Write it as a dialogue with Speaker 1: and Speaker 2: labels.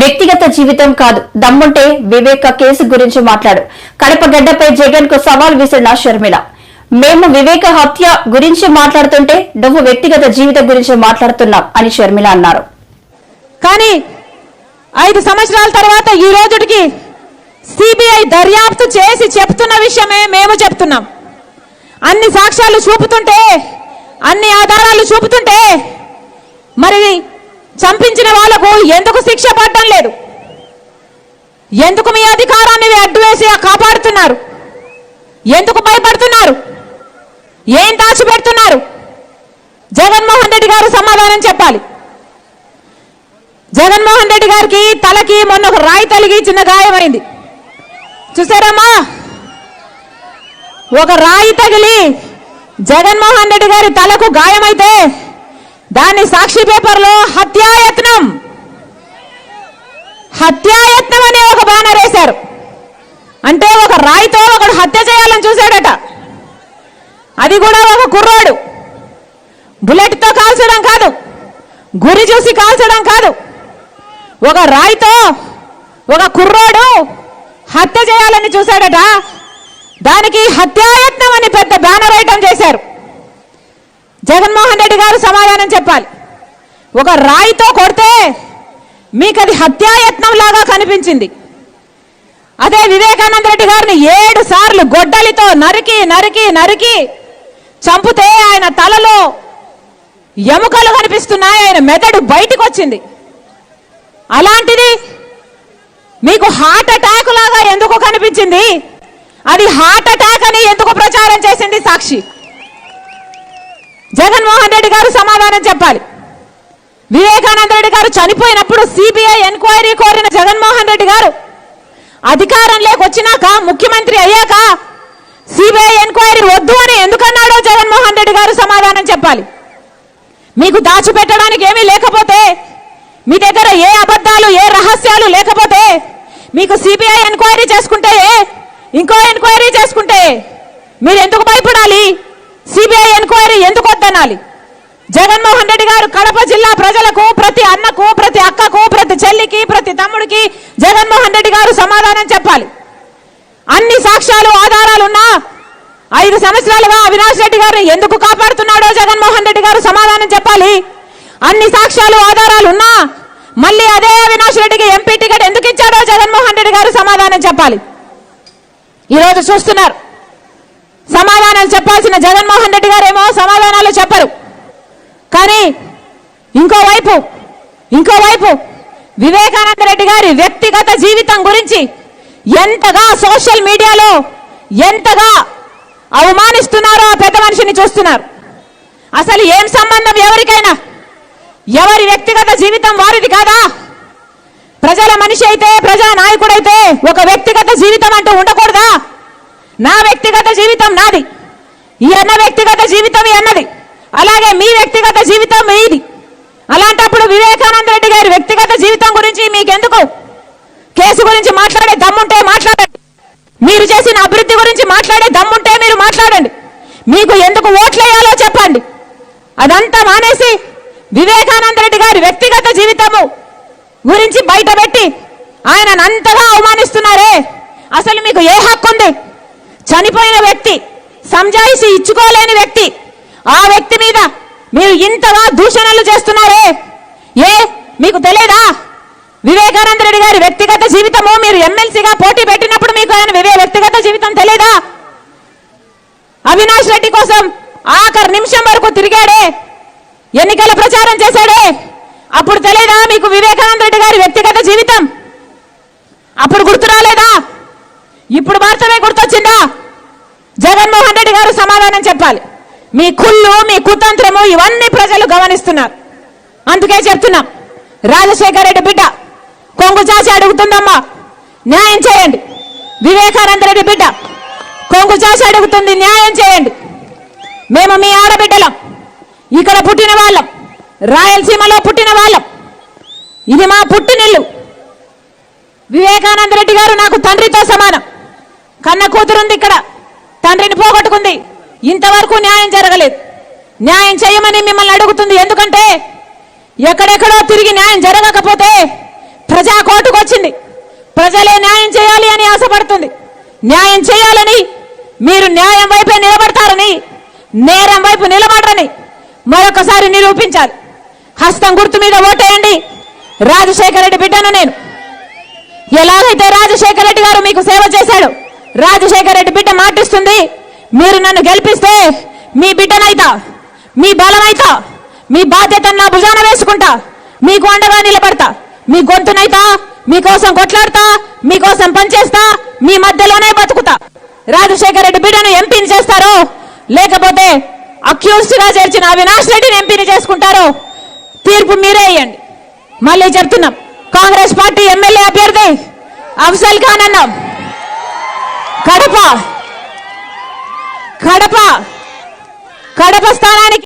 Speaker 1: వ్యక్తిగత జీవితం కాదు. దమ్ముంటే వివేక కేసు గురించి మాట్లాడు. కడప గడ్డపై జగన్కు సవాల్ విసిరిన షర్మిల. మేము వివేక హత్య గురించి మాట్లాడుతుంటే నువ్వు వ్యక్తిగత జీవితం గురించి మాట్లాడుతున్నావు అని షర్మిల అన్నారు.
Speaker 2: కానీ ఐదు సంవత్సరాల తర్వాత ఈ రోజుకి సిబిఐ దర్యాప్తు చేసి చెప్తున్న విషయమే మేము చెప్తున్నాం. అన్ని సాక్ష్యాలు చూపుతుంటే అన్ని ఆధారాలు చూపుతుంటే మరి చంపించిన వాళ్ళకు ఎందుకు శిక్ష పడటం లేదు? ఎందుకు మీ అధికారాన్ని అడ్డు వేసి కాపాడుతున్నారు? ఎందుకు భయపడుతున్నారు? ఏం దాచిపెడుతున్నారు? జగన్మోహన్ రెడ్డి గారు సమాధానం చెప్పాలి. జగన్మోహన్ రెడ్డి గారికి తలకి మొన్న ఒక రాయి తలిగి చిన్న గాయమైంది. చూసారమ్మా? ఒక రాయి తగిలి జగన్మోహన్ రెడ్డి గారి తలకు గాయమైతే దాని సాక్షి పేపర్లో హత్యాయత్నం. హత్యాయత్నం అనే ఒక బ్యానర్ వేశారు. అంటే ఒక రాయితో ఒకడు హత్య చేయాలని చూశాడట. అది కూడా ఒక కుర్రాడు. బుల్లెట్తో కాల్చడం కాదు. గురి చూసి కాల్చడం కాదు. ఒక రాయితో ఒక కుర్రోడు హత్య చేయాలని చూశాడట. దానికి హత్యాయత్నం అని పెద్ద బ్యానర్ ఐటమ్ చేశారు. జగన్మోహన్ రెడ్డి గారు సమాధానం చెప్పాలి. ఒక రాయితో కొడితే మీకు అది హత్యాయత్నం లాగా కనిపించింది. అదే వివేకానంద రెడ్డి గారిని ఏడు సార్లు గొడ్డలితో నరికి నరికి నరికి చంపితే ఆయన తలలో ఎముకలు కనిపిస్తున్నాయి ఆయన మెదడు బయటకు వచ్చింది అలాంటిది మీకు హార్ట్ అటాక్ లాగా ఎందుకు కనిపించింది? అది హార్ట్ అటాక్ అని ఎందుకు ప్రచారం చేసింది సాక్షి? జగన్మోహన్ రెడ్డి గారు సమాధానం చెప్పాలి. వివేకానంద రెడ్డి గారు చనిపోయినప్పుడు సిబిఐ ఎంక్వైరీ కోరిన జగన్మోహన్ రెడ్డి గారు అధికారంలోకి వచ్చినాక ముఖ్యమంత్రి అయ్యాక సిబిఐ ఎంక్వైరీ వద్దు అని ఎందుకన్నాడో జగన్మోహన్ రెడ్డి గారు సమాధానం చెప్పాలి. మీకు దాచిపెట్టడానికి ఏమీ లేకపోతే మీ దగ్గర ఏ అబద్ధాలు ఏ రహస్యాలు లేకపోతే మీకు సిబిఐ ఎంక్వైరీ చేసుకుంటే ఇంకో ఎంక్వైరీ చేసుకుంటే మీరు ఎందుకు భయపడాలి? ఎందుకు జగన్మోహన్ రెడ్డి గారు కడప జిల్లా ప్రజలకు ప్రతి అన్నకు ప్రతి అక్కకు ప్రతి చెల్లికి ప్రతి తమ్ముడికి జగన్మోహన్ రెడ్డి గారు సమాధానం చెప్పాలి. అన్ని సాక్ష్యాలు ఆధారాలున్నా ఐదు సంవత్సరాలుగా అవినాష్ రెడ్డి గారిని ఎందుకు కాపాడుతున్నాడో జగన్మోహన్ రెడ్డి గారు సమాధానం చెప్పాలి. అన్ని సాక్ష్యాలు ఆధారాలు ఉన్నా మళ్ళీ అదే అవినాష్ రెడ్డికి ఎంపీ టికెట్ ఎందుకు ఇచ్చాడో జగన్మోహన్ రెడ్డి గారు సమాధానం చెప్పాలి. ఈరోజు చూస్తున్నారు. సమాధానాలు చెప్పాల్సిన జగన్మోహన్ రెడ్డి గారేమో సమాధానాలు చెప్పరు. కానీ ఇంకోవైపు ఇంకోవైపు వివేకానంద రెడ్డి గారి వ్యక్తిగత జీవితం గురించి ఎంతగా సోషల్ మీడియాలో ఎంతగా అవమానిస్తున్నారో ఆ పెద్ద మనిషిని చూస్తున్నారు. అసలు ఏం సంబంధం ఎవరికైనా? ఎవరి వ్యక్తిగత జీవితం వారిది కాదా? ప్రజల మనిషి అయితే ప్రజా నాయకుడైతే ఒక వ్యక్తిగత జీవితం అంటూ ఉండకూడదా? నా వ్యక్తిగత జీవితం నాది. ఈ అన్న వ్యక్తిగత జీవితం ఈ అన్నది. అలాగే మీ వ్యక్తిగత జీవితం మీది. అలాంటప్పుడు వివేకానంద రెడ్డి గారి వ్యక్తిగత జీవితం గురించి మీకెందుకు? కేసు గురించి మాట్లాడే దమ్ముంటే మాట్లాడండి. మీరు చేసిన అభివృద్ధి గురించి మాట్లాడే దమ్ముంటే మీరు మాట్లాడండి. మీకు ఎందుకు ఓట్లేయాలో చెప్పండి. అదంతా మానేసి వివేకానంద రెడ్డి గారి వ్యక్తిగత జీవితము గురించి బయటపెట్టి ఆయనను అంతగా అవమానిస్తున్నారే. అసలు మీకు ఏ హక్కు ఉంది చనిపోయిన వ్యక్తి సంజాయిషి ఇచ్చుకోలేని వ్యక్తి ఆ వ్యక్తి మీద మీరు ఇంతగా దూషణలు చేస్తున్నారే? ఏ? మీకు తెలియదా? వివేకానంద రెడ్డి గారి వ్యక్తిగత జీవితము మీరు ఎమ్మెల్సీగా పోటీ పెట్టినప్పుడు మీకు ఆయన వివే వ్యక్తిగత జీవితం తెలియదా? అవినాష్ రెడ్డి కోసం ఆఖరి నిమిషం వరకు తిరిగాడే? ఎన్నికల ప్రచారం చేశాడే? అప్పుడు తెలియదా మీకు వివేకానంద రెడ్డి గారి వ్యక్తిగత జీవితం? అప్పుడు గుర్తు రాలేదా? ఇప్పుడు మాత్రమే గుర్తొచ్చిందా? సమాధానం చెప్పాలి. మీ కుళ్ళు మీ కుతంత్రము ఇవన్నీ ప్రజలు గమనిస్తున్నారు. అందుకే చెప్తున్నాం రాజశేఖర రెడ్డి బిడ్డ కొంగు చాచి అడుగుతుందమ్మా న్యాయం చేయండి. వివేకానంద రెడ్డి బిడ్డ కొంగు చాచి అడుగుతుంది న్యాయం చేయండి. మేము మీ ఆడబిడ్డలం. ఇక్కడ పుట్టిన వాళ్ళం. రాయలసీమలో పుట్టిన వాళ్ళం. ఇది మా పుట్టినిల్లు. వివేకానంద రెడ్డి గారు నాకు తండ్రితో సమానం. కన్న కూతురుంది ఇక్కడ. తండ్రిని పోగొట్టుకుంది. ఇంతవరకు న్యాయం జరగలేదు. న్యాయం చేయమని మిమ్మల్ని అడుగుతుంది. ఎందుకంటే ఎక్కడెక్కడో తిరిగి న్యాయం జరగకపోతే ప్రజా కోర్టుకు వచ్చింది. ప్రజలే న్యాయం చేయాలి అని ఆశపడుతుంది. న్యాయం చేయాలని మీరు న్యాయం వైపే నిలబడతారని నేరం వైపు నిలబడరని మరొకసారి నిరూపించాలి. హస్తం గుర్తు మీద ఓటేయండి. రాజశేఖర రెడ్డి బిడ్డను నేను. ఎలాగైతే రాజశేఖర రెడ్డి గారు మీకు సేవ చేశాడు రాజశేఖర రెడ్డి బిడ్డ మాటిస్తుంది. మీరు నన్ను గెలిపిస్తే మీ బిడ్డనైతా మీ బలమైతా మీ బాధ్యతను నా భుజాన వేసుకుంటా మీకు అండగా నిలబడతా మీ గొంతునైతా మీకోసం కొట్లాడతా మీకోసం పనిచేస్తా మీ మధ్యలోనే బతుకుతా. రాజశేఖర రెడ్డి బిడ్డను ఎంపీని చేస్తారో లేకపోతే అక్యూస్డ్గా చేర్చిన అవినాష్ రెడ్డిని ఎంపీని చేసుకుంటారో తీర్పు మీరే ఇవ్వండి మళ్ళీ చెప్తున్నాం. కాంగ్రెస్ పార్టీ ఎమ్మెల్యే అభ్యర్థి అఫ్జల్ ఖాన్ అన్నాం. కడప కడప. కడప స్థానానికి